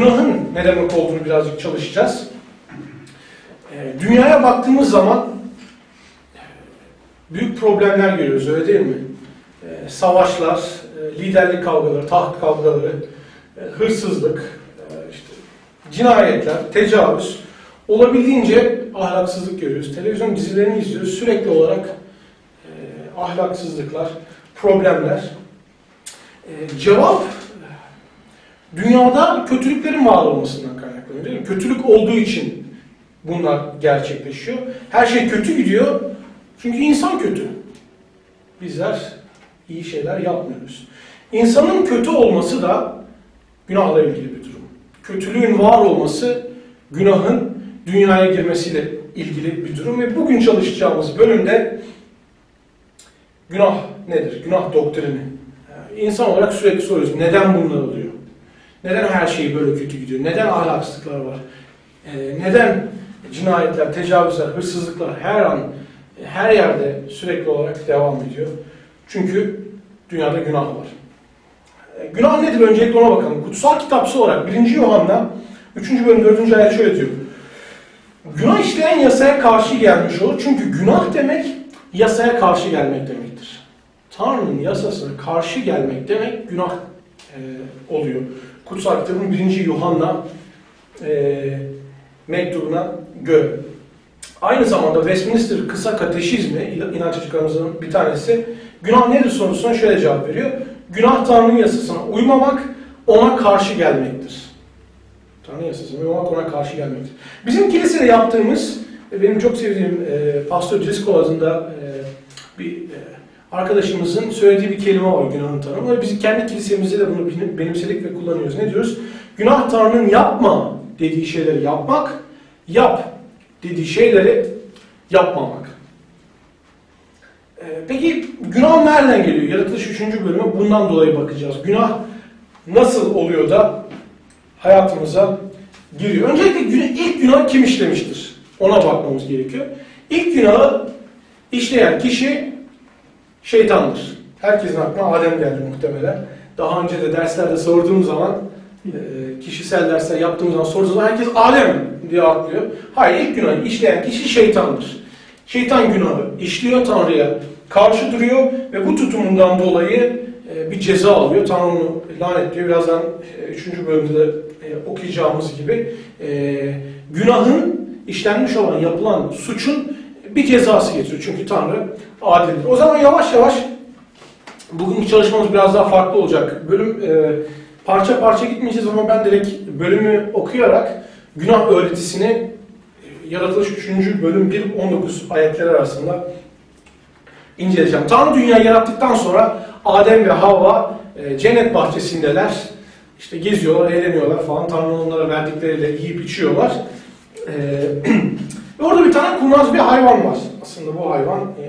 günahın ne demek olduğunu birazcık çalışacağız. Ee, dünyaya baktığımız zaman e, büyük problemler görüyoruz öyle değil mi? Ee, savaşlar, e, liderlik kavgaları, taht kavgaları, e, hırsızlık, işte cinayetler, tecavüz, olabildiğince ahlaksızlık görüyoruz. Televizyon dizilerini izliyoruz. Sürekli olarak ahlaksızlıklar, problemler. Cevap dünyada kötülüklerin var olmasından kaynaklanıyor değil mi? Kötülük olduğu için bunlar gerçekleşiyor. Her şey kötü gidiyor. Çünkü insan kötü. Bizler iyi şeyler yapmıyoruz. İnsanın kötü olması da günahla ilgili bir durum. Kötülüğün var olması günahın dünyaya girmesiyle ilgili bir durum ve bugün çalışacağımız bölümde günah nedir? Günah doktrini. Yani İnsan olarak sürekli soruyoruz. Neden bunlar oluyor? Neden her şey böyle kötü gidiyor? Neden ahlaksızlıklar var? Ee, neden cinayetler, tecavüzler, hırsızlıklar her an, her yerde sürekli olarak devam ediyor? Çünkü dünyada günah var. Ee, günah nedir? Öncelikle ona bakalım. Kutsal kitapsı olarak 1. Yuhanna 3. bölüm 4. ayet şöyle diyor. Günah işleyen yasaya karşı gelmiş olur. Çünkü günah demek yasaya karşı gelmek demektir. Tanrı'nın yasasına karşı gelmek demek günah e, oluyor. Kutsal kitabın 1. Yuhanna e, mektubuna göre. Aynı zamanda Westminster Kısa Kateşizmi, inanç açıklarımızın bir tanesi, günah nedir sorusuna şöyle cevap veriyor. Günah Tanrı'nın yasasına uymamak, ona karşı gelmektir. Tanrı yasasına uymamak, ona karşı gelmektir. Bizim kilisede yaptığımız, benim çok sevdiğim e, Pastor Driscoll adında e, bir e, arkadaşımızın söylediği bir kelime var günahın tanımı. Ve biz kendi kilisemizde de bunu benimsedik ve kullanıyoruz. Ne diyoruz? Günah Tanrı'nın yapma dediği şeyleri yapmak, yap dediği şeyleri yapmamak. Ee, peki günah nereden geliyor? Yaratılış 3. bölümü bundan dolayı bakacağız. Günah nasıl oluyor da hayatımıza giriyor? Öncelikle ilk günah kim işlemiştir? Ona bakmamız gerekiyor. İlk günahı işleyen kişi şeytandır. Herkesin aklına Adem geldi muhtemelen. Daha önce de derslerde sorduğum zaman, e, kişisel dersler yaptığım zaman sorduğum zaman herkes Adem diye atlıyor. Hayır, ilk günahı işleyen kişi şeytandır. Şeytan günahı işliyor Tanrı'ya karşı duruyor ve bu tutumundan dolayı e, bir ceza alıyor. Tanrı onu lanetliyor. Birazdan 3. bölümde de e, okuyacağımız gibi günahın işlenmiş olan, yapılan suçun bir cezası getiriyor. Çünkü Tanrı adildir. O zaman yavaş yavaş bugünkü çalışmamız biraz daha farklı olacak. Bölüm e, parça parça gitmeyeceğiz ama ben direkt bölümü okuyarak günah öğretisini e, Yaratılış 3. bölüm 1-19 ayetler arasında inceleyeceğim. Tanrı dünyayı yarattıktan sonra Adem ve Havva e, cennet bahçesindeler. İşte geziyorlar, eğleniyorlar falan. Tanrı onlara verdikleriyle yiyip içiyorlar. E, orada bir tane kurnaz bir hayvan var. Aslında bu hayvan e,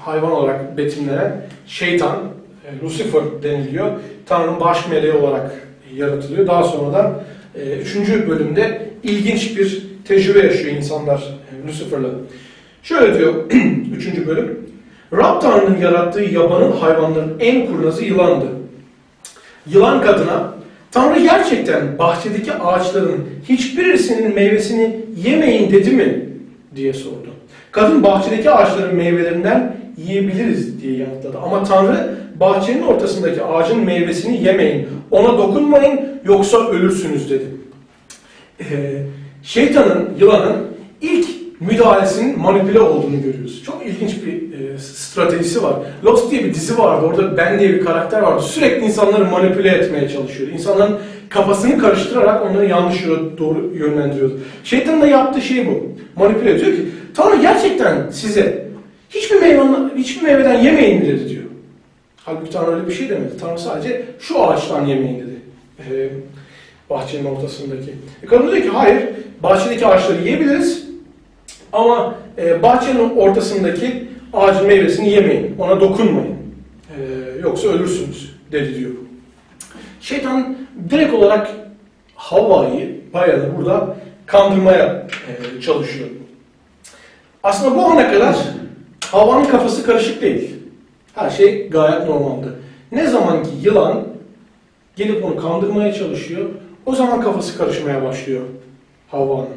hayvan olarak betimlenen şeytan, e, Lucifer deniliyor. Tanrı'nın baş meleği olarak yaratılıyor. Daha sonradan e, üçüncü bölümde ilginç bir tecrübe yaşıyor insanlar e, Lucifer'la. Şöyle diyor üçüncü bölüm. Rab Tanrı'nın yarattığı yabanın hayvanların en kurnazı yılandı. Yılan kadına Tanrı gerçekten bahçedeki ağaçların hiçbirisinin meyvesini yemeyin dedi mi? diye sordu. Kadın bahçedeki ağaçların meyvelerinden yiyebiliriz diye yanıtladı. Ama Tanrı bahçenin ortasındaki ağacın meyvesini yemeyin, ona dokunmayın yoksa ölürsünüz dedi. Ee, şeytanın, yılanın ilk müdahalesinin manipüle olduğunu görüyoruz. Çok ilginç bir e, stratejisi var. Lost diye bir dizi vardı. Orada Ben diye bir karakter vardı. Sürekli insanları manipüle etmeye çalışıyor. İnsanların kafasını karıştırarak onları yanlış doğru yönlendiriyordu. Şeytanın da yaptığı şey bu. Manipüle ediyor ki Tanrı gerçekten size hiçbir meyveden, hiçbir meyveden yemeyin dedi diyor. Halbuki Tanrı öyle bir şey demedi. Tanrı sadece şu ağaçtan yemeyin dedi. Ee, bahçenin ortasındaki. E kadın diyor ki hayır bahçedeki ağaçları yiyebiliriz ama e, bahçenin ortasındaki ağacın meyvesini yemeyin. Ona dokunmayın. E, yoksa ölürsünüz dedi diyor. Şeytan direkt olarak Havva'yı bayanı burada kandırmaya e, çalışıyor. Aslında bu ana kadar Havva'nın kafası karışık değil. Her şey gayet normaldi. Ne zaman ki yılan gelip onu kandırmaya çalışıyor, O zaman kafası karışmaya başlıyor Havva'nın.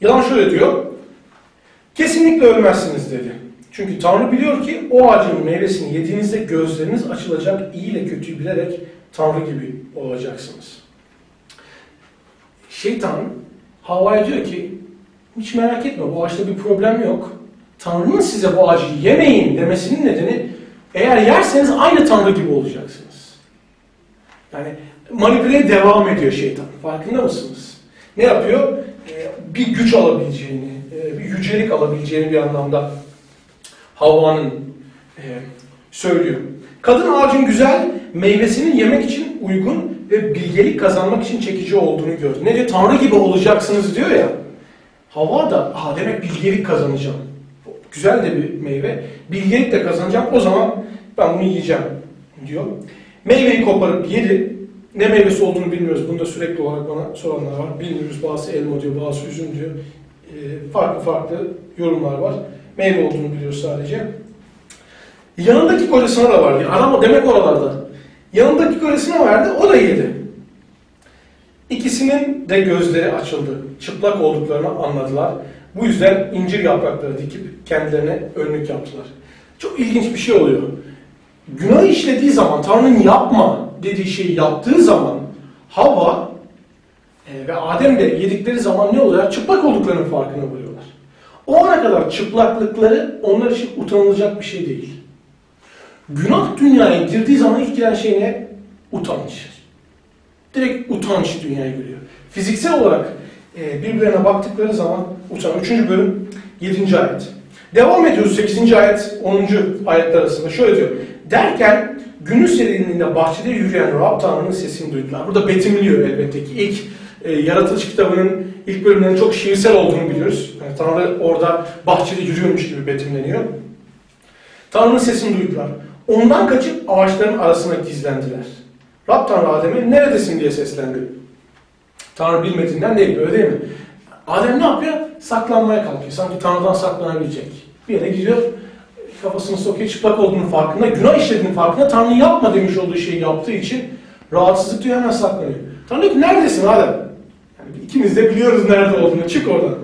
Yalan şöyle diyor. Kesinlikle ölmezsiniz dedi. Çünkü Tanrı biliyor ki o ağacın meyvesini yediğinizde gözleriniz açılacak, iyi ile kötüyü bilerek Tanrı gibi olacaksınız. Şeytan Havva'ya diyor ki hiç merak etme bu ağaçta bir problem yok. Tanrı'nın size bu ağacı yemeyin demesinin nedeni eğer yerseniz aynı Tanrı gibi olacaksınız. Yani manipüleye devam ediyor şeytan. Farkında mısınız? Ne yapıyor? Bir güç alabileceğini, e, bir yücelik alabileceğini bir anlamda Havva'nın e, söylüyor. Kadın ağacın güzel, meyvesini yemek için uygun ve bilgelik kazanmak için çekici olduğunu gördü. Ne diyor? Tanrı gibi olacaksınız diyor ya. Havva da, ha demek bilgelik kazanacağım. Güzel de bir meyve. Bilgelik de kazanacağım. O zaman ben bunu yiyeceğim diyor. Meyveyi koparıp yedi. Ne meyvesi olduğunu bilmiyoruz. Bunu da sürekli olarak bana soranlar var. Bilmiyoruz. Bazı elma diyor, bazı üzüm diyor. Ee, farklı farklı yorumlar var. Meyve olduğunu biliyoruz sadece. Yanındaki kocasına da vardı. Arama demek oralarda. Yanındaki kocasına verdi. O da yedi. İkisinin de gözleri açıldı. Çıplak olduklarını anladılar. Bu yüzden incir yaprakları dikip kendilerine önlük yaptılar. Çok ilginç bir şey oluyor. Günah işlediği zaman, Tanrı'nın yapma dediği şeyi yaptığı zaman Havva e, ve Adem de yedikleri zaman ne oluyor? Çıplak olduklarının farkına varıyorlar. O ana kadar çıplaklıkları onlar için utanılacak bir şey değil. Günah dünyaya girdiği zaman ilk gelen şey ne? Utanç. Direkt utanç dünyaya giriyor. Fiziksel olarak e, birbirlerine baktıkları zaman utanç. Üçüncü bölüm 7. ayet. Devam ediyoruz 8. ayet 10. ayetler arasında. Şöyle diyor. Derken günün serinliğinde bahçede yürüyen Rab Tanrı'nın sesini duydular. Burada betimliyor elbette ki. İlk e, yaratılış kitabının ilk bölümlerinin çok şiirsel olduğunu biliyoruz. Yani Tanrı orada bahçede yürüyormuş gibi betimleniyor. Tanrı'nın sesini duydular. Ondan kaçıp ağaçların arasına gizlendiler. Rab Tanrı Adem'e neredesin diye seslendi. Tanrı bilmediğinden değil, öyle değil mi? Adem ne yapıyor? Saklanmaya kalkıyor. Sanki Tanrı'dan saklanabilecek. Bir yere gidiyor, kafasını sokuyor, çıplak olduğunun farkında, günah işlediğinin farkında, Tanrı yapma demiş olduğu şeyi yaptığı için rahatsızlık duyuyor, hemen saklanıyor. Tanrı diyor neredesin Adem? Yani ikimiz de biliyoruz nerede olduğunu, çık oradan.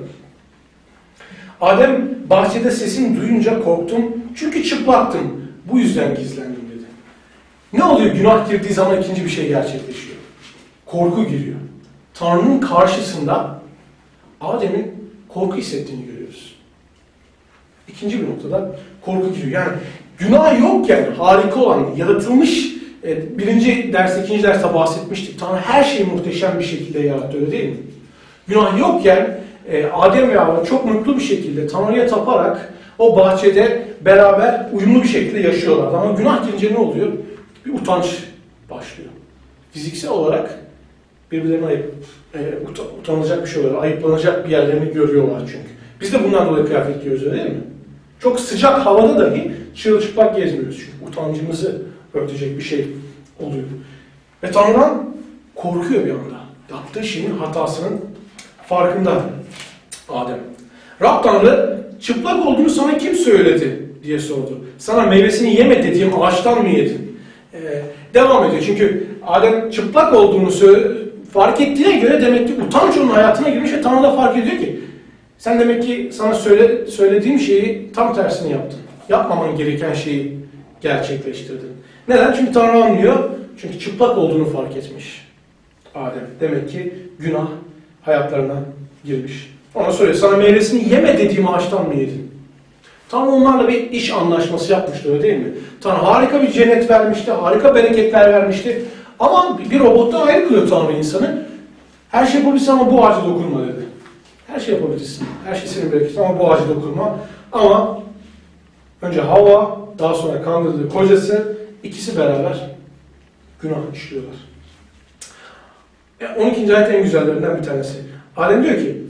Adem bahçede sesini duyunca korktum, çünkü çıplaktım, bu yüzden gizlendim dedi. Ne oluyor? Günah girdiği zaman ikinci bir şey gerçekleşiyor. Korku giriyor. Tanrı'nın karşısında Adem'in korku hissettiğini görüyoruz. İkinci bir noktada korku giriyor. Yani günah yokken harika olan, yaratılmış, e, birinci ders, ikinci derste bahsetmiştik. Tanrı her şeyi muhteşem bir şekilde yarattı öyle değil mi? Günah yokken e, Adem ve Havva çok mutlu bir şekilde Tanrı'ya taparak o bahçede beraber uyumlu bir şekilde yaşıyorlar. Ama günah girince ne oluyor? Bir utanç başlıyor. Fiziksel olarak birbirlerine ayıp, e, uta- utanılacak bir şey oluyor. Ayıplanacak bir yerlerini görüyorlar çünkü. Biz de bundan dolayı kıyafet giyiyoruz öyle değil mi? Çok sıcak havada dahi çırılçıplak gezmiyoruz çünkü utancımızı örtecek bir şey oluyor. Ve Tanrı'dan korkuyor bir anda. Yaptığı şeyin hatasının farkında Adem. Rab Tanrı çıplak olduğunu sana kim söyledi diye sordu. Sana meyvesini yeme dediğim ağaçtan mı yedin? Ee, devam ediyor çünkü Adem çıplak olduğunu fark ettiğine göre demek ki utanç onun hayatına girmiş ve Tanrı da fark ediyor ki sen demek ki sana söyle, söylediğim şeyi tam tersini yaptın. Yapmaman gereken şeyi gerçekleştirdin. Neden? Çünkü Tanrı anlıyor. Çünkü çıplak olduğunu fark etmiş Adem. Demek ki günah hayatlarına girmiş. Ona soruyor, sana meyvesini yeme dediğim ağaçtan mı yedin? Tanrı onlarla bir iş anlaşması yapmıştı öyle değil mi? Tanrı harika bir cennet vermişti, harika bereketler vermişti. Ama bir robottan ayrı kılıyor Tanrı insanı. Her şey yapabilirsin ama bu ağaca dokunma dedi. Her şey yapabilirsin. Her şey senin bereketin ama bu ağaca dokunma. Ama önce Hava, daha sonra kandırdığı kocası ikisi beraber günah işliyorlar. E, 12. ayet en güzellerinden bir tanesi. Adem diyor ki,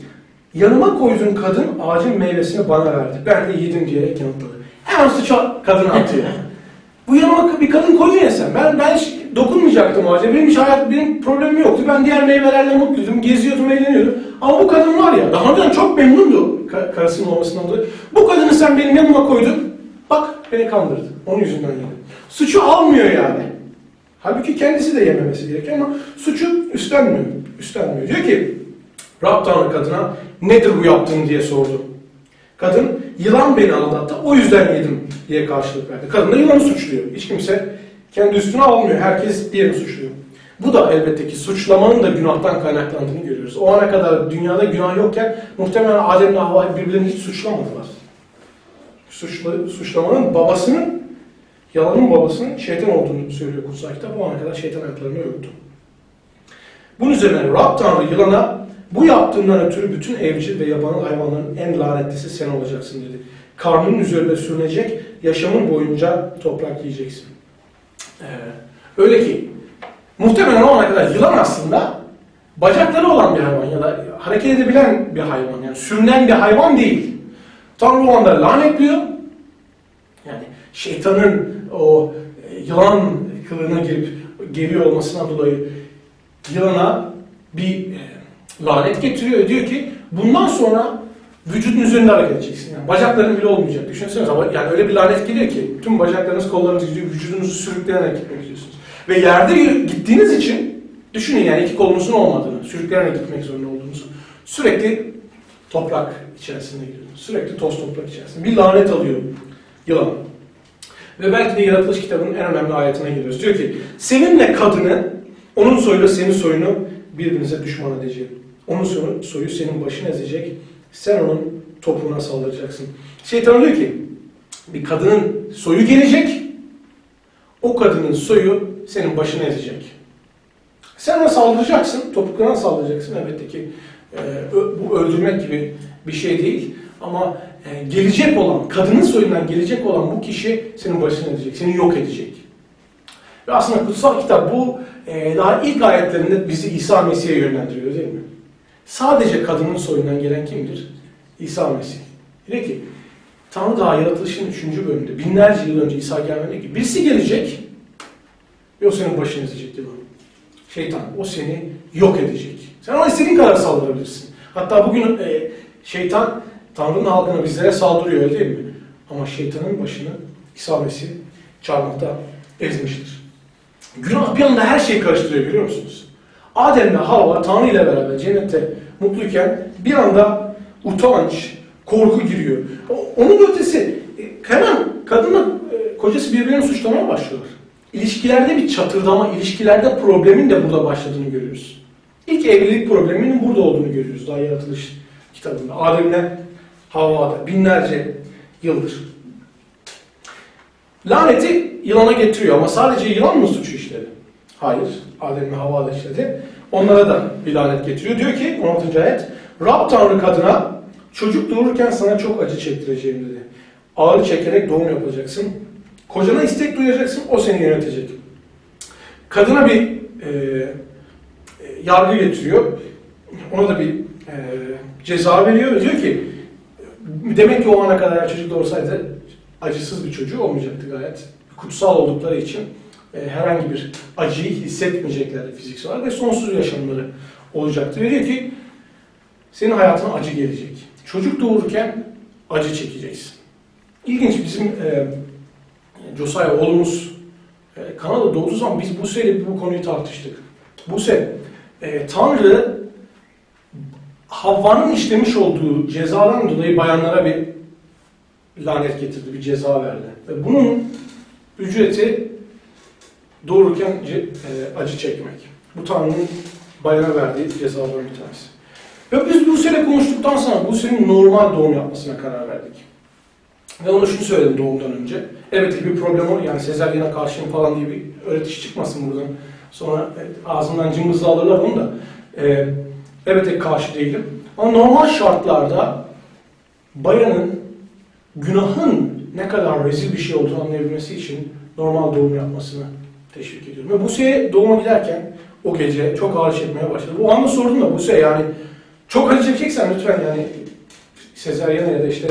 yanıma koyduğun kadın ağacın meyvesini bana verdi. Ben de yedim diyerek yanıtladı. Hemen suçu kadına atıyor. Bu yanıma bir kadın koydun ya sen. Ben, ben dokunmayacaktım ağaca. Benim hiç hayat, benim problemim yoktu. Ben diğer meyvelerle mutluydum. Geziyordum, eğleniyordum. Ama bu kadın var ya, daha önceden çok memnundu ka- karısının olmasından dolayı. Bu kadını sen benim yanıma koydun. Bak beni kandırdı. Onun yüzünden yedim. Suçu almıyor yani. Halbuki kendisi de yememesi gerekiyor ama suçu üstlenmiyor. Üstlenmiyor. Diyor ki Rab Tanrı kadına nedir bu yaptığın diye sordu. Kadın yılan beni aldattı o yüzden yedim diye karşılık verdi. Kadın da yılanı suçluyor. Hiç kimse kendi üstüne almıyor. Herkes diğerini suçluyor. Bu da elbette ki suçlamanın da günahtan kaynaklandığını görüyoruz. O ana kadar dünyada günah yokken muhtemelen Adem'le Havva birbirlerini hiç suçlamadılar. Suçla, suçlamanın babasının, yalanın babasının şeytan olduğunu söylüyor kutsal kitap. O ana kadar şeytan ayaklarını yoktu. Bunun üzerine Rab Tanrı yılana bu yaptığından ötürü bütün evcil ve yaban hayvanların en lanetlisi sen olacaksın dedi. Karnının üzerinde sürünecek, yaşamın boyunca toprak yiyeceksin. Ee, öyle ki muhtemelen o ana kadar yılan aslında bacakları olan bir hayvan ya da hareket edebilen bir hayvan. Yani sürünen bir hayvan değil. Tanrı o anda lanetliyor. Yani şeytanın o e, yılan kılığına girip geliyor olmasından dolayı yılana bir e, lanet getiriyor. Diyor ki bundan sonra vücudun üzerinde hareket edeceksin. Yani bacakların bile olmayacak. Düşünsenize yani öyle bir lanet geliyor ki tüm bacaklarınız, kollarınız gidiyor, vücudunuzu sürükleyerek gitmek istiyorsunuz. Ve yerde gittiğiniz için düşünün yani iki kolunuzun olmadığını, sürükleyerek gitmek zorunda olduğunuzu. Sürekli toprak içerisinde gidiyorsunuz. Sürekli toz toprak içerisinde. Bir lanet alıyor yılan. Ve belki de yaratılış kitabının en önemli ayetine geliyoruz. Diyor ki seninle kadını, onun soyuyla senin soyunu birbirinize düşman edeceğim. Onun soyu, soyu senin başını ezecek. Sen onun topuğuna saldıracaksın. Şeytan diyor ki bir kadının soyu gelecek. Kadının soyu senin başını ezecek. Sen ona saldıracaksın. Topuklarına saldıracaksın. Elbette ki e, bu öldürmek gibi bir şey değil. Ama e, gelecek olan, kadının soyundan gelecek olan bu kişi senin başını ezecek. Seni yok edecek. Ve aslında kutsal kitap bu e, daha ilk ayetlerinde bizi İsa Mesih'e yönlendiriyor değil mi? Sadece kadının soyundan gelen kimdir? İsa Mesih. Diyor ki Tanrı daha yaratılışın 3. bölümünde binlerce yıl önce İsa gelmedi ki birisi gelecek ve o senin başını ezecek yılan. Şeytan o seni yok edecek. Sen ona istediğin kadar saldırabilirsin. Hatta bugün e, şeytan Tanrı'nın halkına bizlere saldırıyor öyle değil mi? Ama şeytanın başını İsa Mesih çarmıhta ezmiştir. Günah bir anda her şeyi karıştırıyor görüyor musunuz? Adem ve Havva Tanrı ile beraber cennette mutluyken bir anda utanç, korku giriyor. Onun ötesi e, hemen kadınla e, kocası birbirlerini suçlamaya başlıyorlar. İlişkilerde bir çatırdama, ilişkilerde problemin de burada başladığını görüyoruz. İlk evlilik probleminin burada olduğunu görüyoruz daha yaratılış kitabında. Adem'le Havva'da binlerce yıldır. Laneti yılana getiriyor ama sadece yılan mı suçu işledi? Hayır. Adem ve Havva da işledi. Onlara da bir lanet getiriyor. Diyor ki 16. ayet Rab Tanrı kadına çocuk doğururken sana çok acı çektireceğim dedi. Ağrı çekerek doğum yapacaksın. Kocana istek duyacaksın. O seni yönetecek. Kadına bir e, e, yargı getiriyor. Ona da bir e, ceza veriyor. Diyor ki demek ki o ana kadar çocuk doğursaydı acısız bir çocuğu olmayacaktı gayet. Kutsal oldukları için e, herhangi bir acıyı hissetmeyeceklerdi fiziksel olarak ve sonsuz yaşamları olacaktı. Ve diyor ki senin hayatına acı gelecek. Çocuk doğururken acı çekeceksin. İlginç bizim e, Josiah oğlumuz e, Kanada doğduğu zaman biz Buse'yle bu konuyu tartıştık. Buse, e, Tanrı Havva'nın işlemiş olduğu cezadan dolayı bayanlara bir lanet getirdi, bir ceza verdi. Ve bunun ücreti doğururken e, acı çekmek. Bu Tanrı'nın bayana verdiği cezaların bir tanesi. Ve biz Buse'yle konuştuktan sonra Buse'nin normal doğum yapmasına karar verdik. Ve ona şunu söyledim doğumdan önce. Evet bir problem o yani sezaryene karşıyım falan diye bir öğretiş çıkmasın buradan. Sonra e, ağzından cımbızla alırlar onu da. E, evet karşı değilim. Ama normal şartlarda bayanın günahın ne kadar rezil bir şey olduğunu anlayabilmesi için normal doğum yapmasını teşvik ediyorum. Ve Buse'ye doğuma giderken o gece çok ağrı çekmeye başladı. O anda sordum da Buse yani çok acı çekeceksen lütfen yani sezaryen ya da işte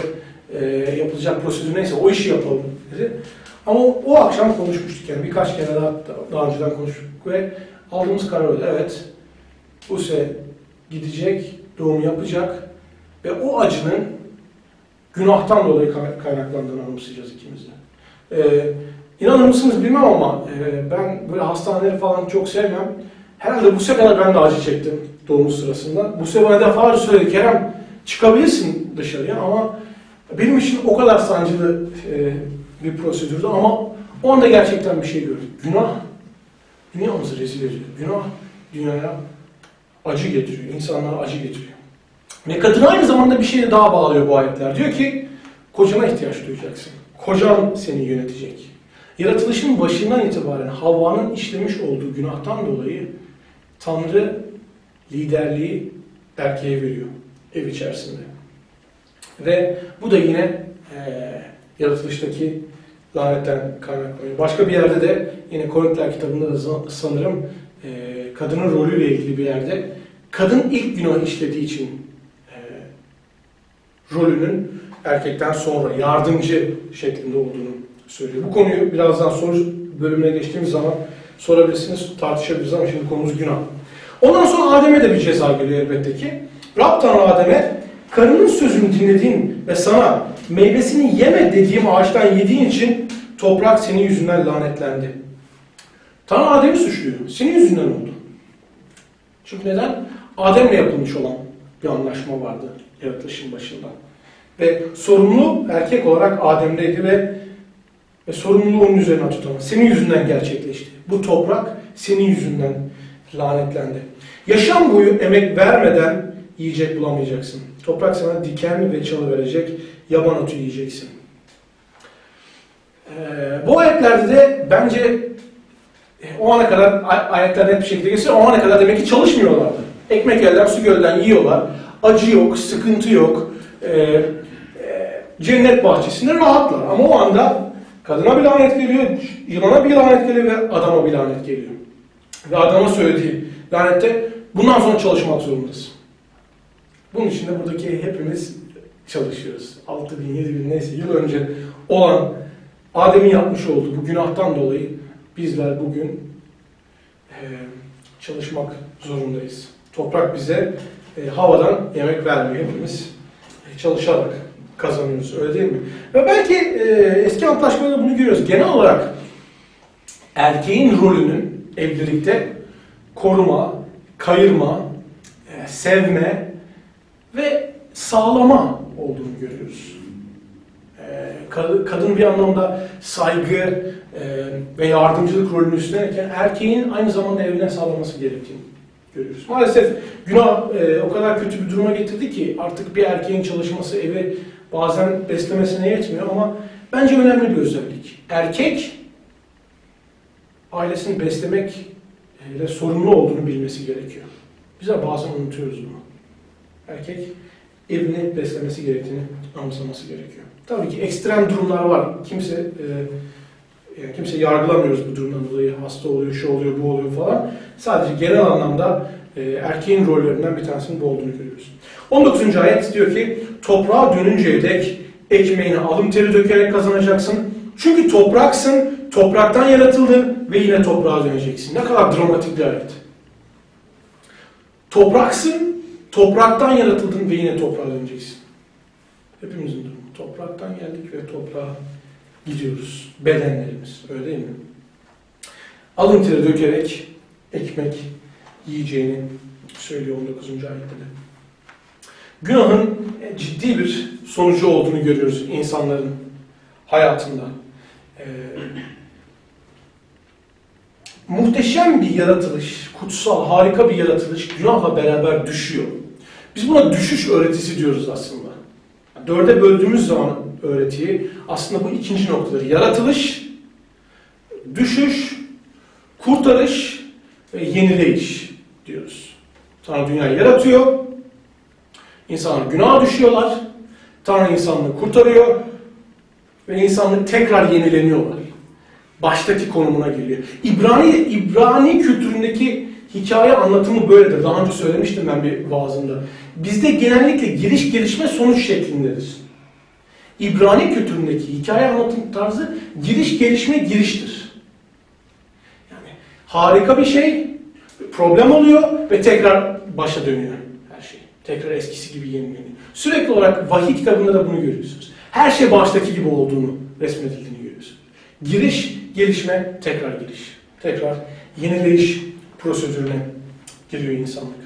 e, yapılacak prosedür neyse o işi yapalım dedi. Ama o, akşam konuşmuştuk yani birkaç kere daha, daha önceden konuştuk ve aldığımız karar öyle. Evet Buse gidecek, doğum yapacak ve o acının günahtan dolayı kay- kaynaklandığını anımsayacağız ikimiz de. Ee, İnanır mısınız bilmem ama e, ben böyle hastaneleri falan çok sevmem. Herhalde bu sefer ben de acı çektim doğum sırasında. Bu sefer defalarca söyledi Kerem çıkabilirsin dışarıya ama benim için o kadar sancılı e, bir prosedürdü ama o anda gerçekten bir şey gördüm. Günah dünyamızı rezil ediyor. Günah dünyaya acı getiriyor. insanlara acı getiriyor. Ve kadına aynı zamanda bir şeye daha bağlıyor bu ayetler. Diyor ki kocana ihtiyaç duyacaksın. Kocan seni yönetecek. Yaratılışın başından itibaren Havva'nın işlemiş olduğu günahtan dolayı Tanrı liderliği erkeğe veriyor ev içerisinde. Ve bu da yine eee yaratılıştaki lanetten kaynaklanıyor. Başka bir yerde de yine Korintiler kitabında da sanırım eee, kadının rolüyle ilgili bir yerde kadın ilk günah işlediği için eee, rolünün erkekten sonra yardımcı şeklinde olduğunu söylüyor. Bu konuyu birazdan soru bölümüne geçtiğimiz zaman sorabilirsiniz, tartışabiliriz ama şimdi konumuz günah. Ondan sonra Adem'e de bir ceza geliyor elbette ki. Rab Tanrı Adem'e karının sözünü dinlediğin ve sana meyvesini yeme dediğim ağaçtan yediğin için toprak senin yüzünden lanetlendi. Tanrı Adem'i suçluyor. Senin yüzünden oldu. Çünkü neden? Adem'le yapılmış olan bir anlaşma vardı yaratılışın başında. Ve sorumlu erkek olarak Adem'deydi ve, ve sorumluluğu onun üzerine tutamaz. Senin yüzünden gerçekleşti. Bu toprak senin yüzünden lanetlendi. Yaşam boyu emek vermeden yiyecek bulamayacaksın. Toprak sana diken ve çalı verecek, yaban otu yiyeceksin. Ee, bu ayetlerde de bence o ana kadar ay- ayetler net bir şekilde geçiyor. O ana kadar demek ki çalışmıyorlardı. Ekmek elden, su gölden yiyorlar. Acı yok, sıkıntı yok. Ee, e, cennet bahçesinde rahatlar. Ama o anda kadına bir lanet geliyor, yılana bir lanet geliyor ve adama bir lanet geliyor. Ve adama söylediği lanette bundan sonra çalışmak zorundasın. Bunun için de buradaki hepimiz çalışıyoruz. 6 bin, 7 bin neyse yıl önce olan Adem'in yapmış olduğu bu günahtan dolayı bizler bugün e, çalışmak zorundayız. Toprak bize e, havadan yemek vermiyor. Hepimiz e, çalışarak kazanıyoruz. Öyle değil mi? Ve belki e, eski antlaşmada bunu görüyoruz. Genel olarak erkeğin rolünün evlilikte koruma, kayırma, e, sevme ve sağlama olduğunu görüyoruz. E, kad- Kadın bir anlamda saygı e, ve yardımcılık rolünü üstlenirken erkeğin aynı zamanda evine sağlaması gerektiğini görüyoruz. Maalesef günah e, o kadar kötü bir duruma getirdi ki artık bir erkeğin çalışması evi bazen beslemesine yetmiyor ama bence önemli bir özellik. Erkek ailesini beslemek ile sorumlu olduğunu bilmesi gerekiyor. Bize bazen unutuyoruz bunu. Erkek evini beslemesi gerektiğini anımsaması gerekiyor. Tabii ki ekstrem durumlar var. Kimse e, yani kimse yargılamıyoruz bu durumdan dolayı. Hasta oluyor, şu oluyor, bu oluyor falan. Sadece genel anlamda e, erkeğin rollerinden bir tanesinin bu olduğunu görüyoruz. 19. ayet diyor ki toprağa dönünceye dek ekmeğini alın teri dökerek kazanacaksın. Çünkü topraksın, topraktan yaratıldın ve yine toprağa döneceksin. Ne kadar dramatik bir ayet. Topraksın, topraktan yaratıldın ve yine toprağa döneceksin. Hepimizin durumu. Topraktan geldik ve toprağa gidiyoruz. Bedenlerimiz. Öyle değil mi? Alın teri dökerek ekmek yiyeceğini söylüyor 19. ayette de. Günahın ciddi bir sonucu olduğunu görüyoruz insanların hayatında. Ee, muhteşem bir yaratılış, kutsal, harika bir yaratılış günahla beraber düşüyor. Biz buna düşüş öğretisi diyoruz aslında. Dörde böldüğümüz zaman öğretiyi aslında bu ikinci noktadır. Yaratılış, düşüş, kurtarış ve yenileyiş diyoruz. Tanrı dünyayı yaratıyor, insanlar günaha düşüyorlar, Tanrı insanlığı kurtarıyor ve insanlık tekrar yenileniyorlar. Baştaki konumuna geliyor. İbrani, İbrani kültüründeki hikaye anlatımı böyledir. Daha önce söylemiştim ben bir vaazımda. Bizde genellikle giriş gelişme sonuç şeklindedir. İbrani kültüründeki hikaye anlatım tarzı giriş gelişme giriştir. Yani harika bir şey, problem oluyor ve tekrar başa dönüyor her şey. Tekrar eskisi gibi yenileniyor. Sürekli olarak vahiy kitabında da bunu görüyorsunuz. Her şey baştaki gibi olduğunu resmedildiğini görüyorsunuz. Giriş, gelişme, tekrar giriş. Tekrar yenileyiş prosedürüne giriyor insanlık.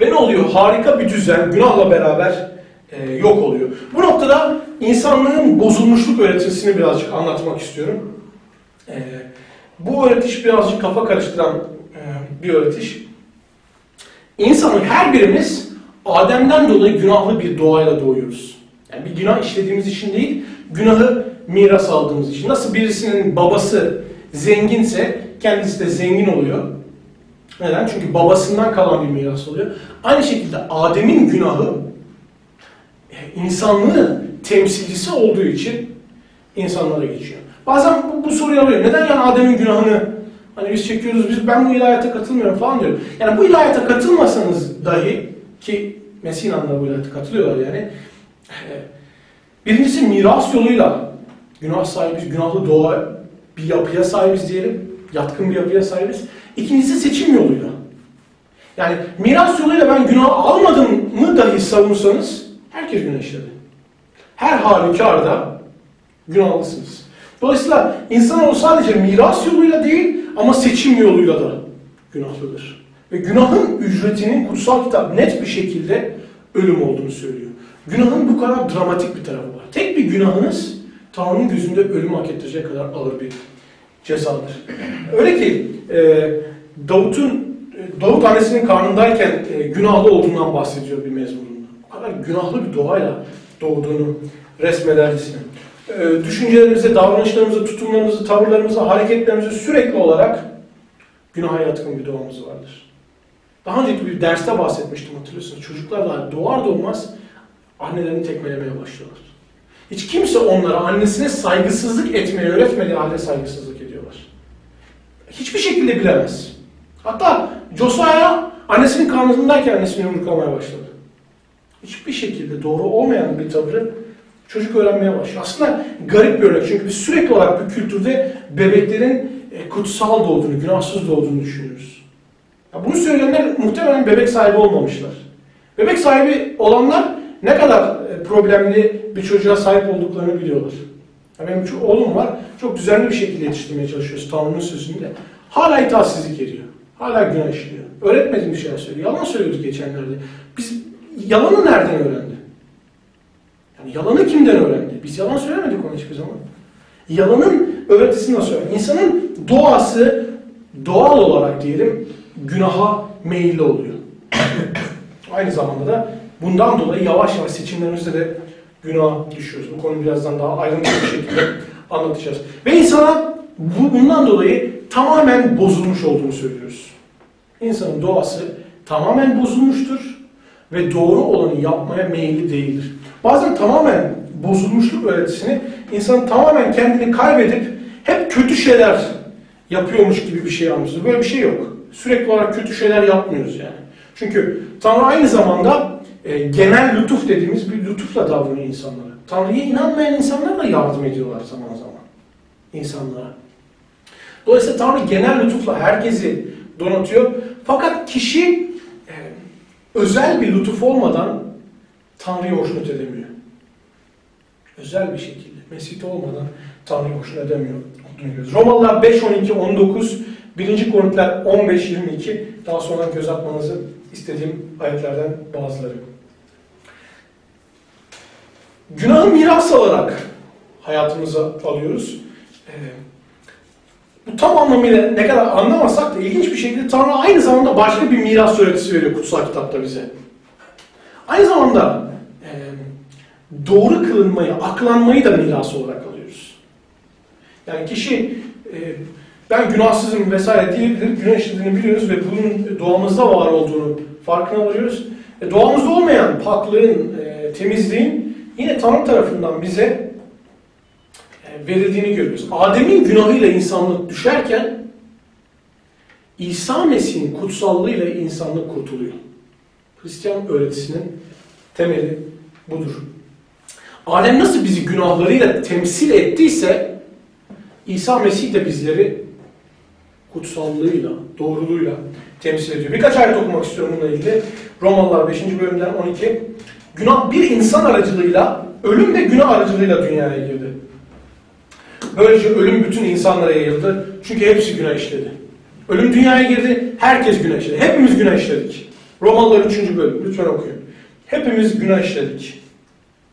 Ve ne oluyor? Harika bir düzen günahla beraber e, yok oluyor. Bu noktada insanlığın bozulmuşluk öğretisini birazcık anlatmak istiyorum. E, bu öğretiş birazcık kafa karıştıran e, bir öğretiş. İnsanın her birimiz Adem'den dolayı günahlı bir doğayla doğuyoruz. Yani bir günah işlediğimiz için değil, günahı miras aldığımız için. Nasıl birisinin babası zenginse kendisi de zengin oluyor. Neden? Çünkü babasından kalan bir miras oluyor. Aynı şekilde Adem'in günahı e, insanlığın temsilcisi olduğu için insanlara geçiyor. Bazen bu, bu soruyu alıyor. Neden yani Adem'in günahını hani biz çekiyoruz, biz ben bu ilahiyata katılmıyorum falan diyor. Yani bu ilahiyata katılmasanız dahi ki Mesih inanlar bu ilahiyata katılıyorlar yani. e, Birincisi miras yoluyla günah sahibiz, günahlı doğa bir yapıya sahibiz diyelim. Yatkın bir yapıya sahibiz. İkincisi seçim yoluyla. Yani miras yoluyla ben günah almadım mı dahi savunsanız herkes günah işledi. Her halükarda günahlısınız. Dolayısıyla insanoğlu sadece miras yoluyla değil ama seçim yoluyla da günahlıdır. Ve günahın ücretinin kutsal kitap net bir şekilde ölüm olduğunu söylüyor. Günahın bu kadar dramatik bir tarafı var. Tek bir günahınız Tanrı'nın gözünde ölüm hak ettirecek kadar ağır bir cezadır. Öyle ki e, Davut'un Davut annesinin karnındayken e, günahlı olduğundan bahsediyor bir mezmurunda. O kadar günahlı bir doğayla doğduğunu resmeder bize. E, düşüncelerimizi, davranışlarımızı, tutumlarımızı, tavırlarımızı, hareketlerimizi sürekli olarak günaha yatkın bir doğamız vardır. Daha önceki bir derste bahsetmiştim hatırlıyorsunuz. Çocuklar daha doğar doğmaz annelerini tekmelemeye başlıyorlar. Hiç kimse onlara annesine saygısızlık etmeyi öğretmediği halde saygısızlık. Hiçbir şekilde bilemez. Hatta Josiah annesinin karnındayken annesini yumruklamaya başladı. Hiçbir şekilde doğru olmayan bir tavrı çocuk öğrenmeye başlıyor. Aslında garip bir örnek çünkü biz sürekli olarak bir kültürde bebeklerin e, kutsal doğduğunu, günahsız doğduğunu düşünüyoruz. Ya bunu söyleyenler muhtemelen bebek sahibi olmamışlar. Bebek sahibi olanlar ne kadar e, problemli bir çocuğa sahip olduklarını biliyorlar. Ya benim çok oğlum var, çok düzenli bir şekilde yetiştirmeye çalışıyoruz Tanrı'nın sözünde. Hala itaatsizlik ediyor. Hala günah işliyor. Öğretmediğim şeyler söylüyor. Yalan söylüyordu geçenlerde. Biz yalanı nereden öğrendi? Yani yalanı kimden öğrendi? Biz yalan söylemedik ona hiçbir zaman. Yalanın öğretisini nasıl öğrendi? İnsanın doğası doğal olarak diyelim günaha meyilli oluyor. Aynı zamanda da bundan dolayı yavaş yavaş seçimlerimizde de günaha düşüyoruz. Bu konuyu birazdan daha ayrıntılı bir şekilde anlatacağız. Ve insana bu, bundan dolayı tamamen bozulmuş olduğunu söylüyoruz. İnsanın doğası tamamen bozulmuştur ve doğru olanı yapmaya meyilli değildir. Bazen tamamen bozulmuşluk öğretisini insan tamamen kendini kaybedip hep kötü şeyler yapıyormuş gibi bir şey anlıyoruz. Böyle bir şey yok. Sürekli olarak kötü şeyler yapmıyoruz yani. Çünkü Tanrı aynı zamanda e, genel lütuf dediğimiz bir lütufla davranıyor insanlara. Tanrı'ya inanmayan insanlar da yardım ediyorlar zaman zaman insanlara. Dolayısıyla Tanrı genel lütufla herkesi donatıyor. Fakat kişi e, özel bir lütuf olmadan Tanrı'yı hoşnut edemiyor. Özel bir şekilde. Mesih olmadan Tanrı'yı hoşnut edemiyor. Romalılar 5, 12, 19, 1. Korintiler 15, 22 daha sonra göz atmanızı istediğim ayetlerden bazıları. Günahı miras alarak hayatımıza alıyoruz. Ee, bu tam anlamıyla ne kadar anlamasak da ilginç bir şekilde Tanrı aynı zamanda başka bir miras öğretisi veriyor kutsal kitapta bize. Aynı zamanda e, doğru kılınmayı, aklanmayı da miras olarak alıyoruz. Yani kişi e, ben günahsızım vesaire diyebilir, günah işlediğini biliyoruz ve bunun doğamızda var olduğunu farkına varıyoruz. E, doğamızda olmayan paklığın, e, temizliğin yine Tanrı tarafından bize e, verildiğini görüyoruz. Adem'in günahıyla insanlık düşerken İsa Mesih'in kutsallığıyla insanlık kurtuluyor. Hristiyan öğretisinin temeli budur. Adem nasıl bizi günahlarıyla temsil ettiyse İsa Mesih de bizleri kutsallığıyla, doğruluğuyla temsil ediyor. Birkaç ayet okumak istiyorum bununla ilgili. Romalılar 5. bölümden 12. Günah bir insan aracılığıyla, ölüm ve günah aracılığıyla dünyaya girdi. Böylece ölüm bütün insanlara yayıldı. Çünkü hepsi günah işledi. Ölüm dünyaya girdi, herkes günah işledi. Hepimiz günah işledik. Romalılar 3. bölüm, lütfen okuyun. Hepimiz günah işledik.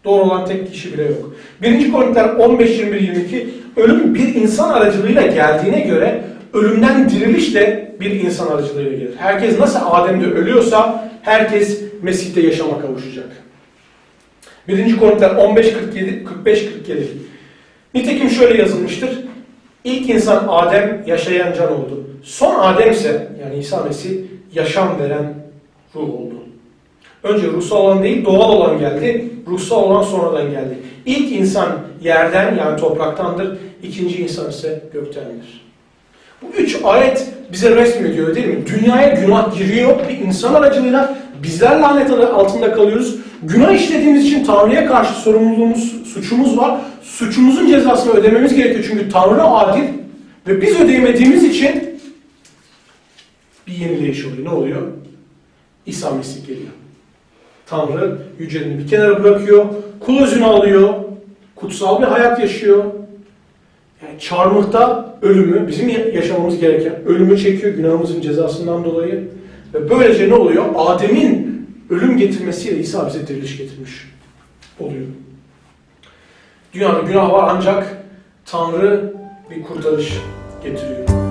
Doğru olan tek kişi bile yok. 1. Korintiler 15, 21, 22 ölüm bir insan aracılığıyla geldiğine göre ölümden diriliş de bir insan aracılığıyla gelir. Herkes nasıl Adem'de ölüyorsa herkes Mesih'te yaşama kavuşacak. 1. Korintiler 15, 47, 45, 47 Nitekim şöyle yazılmıştır. İlk insan Adem yaşayan can oldu. Son Adem ise yani İsa Mesih yaşam veren ruh oldu. Önce ruhsal olan değil doğal olan geldi. Ruhsal olan sonradan geldi. İlk insan yerden yani topraktandır. İkinci insan ise göktendir. Bu üç ayet bize resmediyor değil mi? Dünyaya günah giriyor bir insan aracılığıyla bizler lanet altında kalıyoruz. Günah işlediğimiz için Tanrı'ya karşı sorumluluğumuz, suçumuz var. Suçumuzun cezasını ödememiz gerekiyor çünkü Tanrı adil ve biz ödeyemediğimiz için bir yenileyiş oluyor. Ne oluyor? İsa Mesih geliyor. Tanrı yüceliğini bir kenara bırakıyor, kul özünü alıyor, kutsal bir hayat yaşıyor. Yani çarmıhta ölümü, bizim yaşamamız gereken ölümü çekiyor günahımızın cezasından dolayı. Ve böylece ne oluyor? Adem'in ölüm getirmesiyle İsa bize diriliş getirmiş oluyor. Dünyada günah var ancak Tanrı bir kurtarış getiriyor.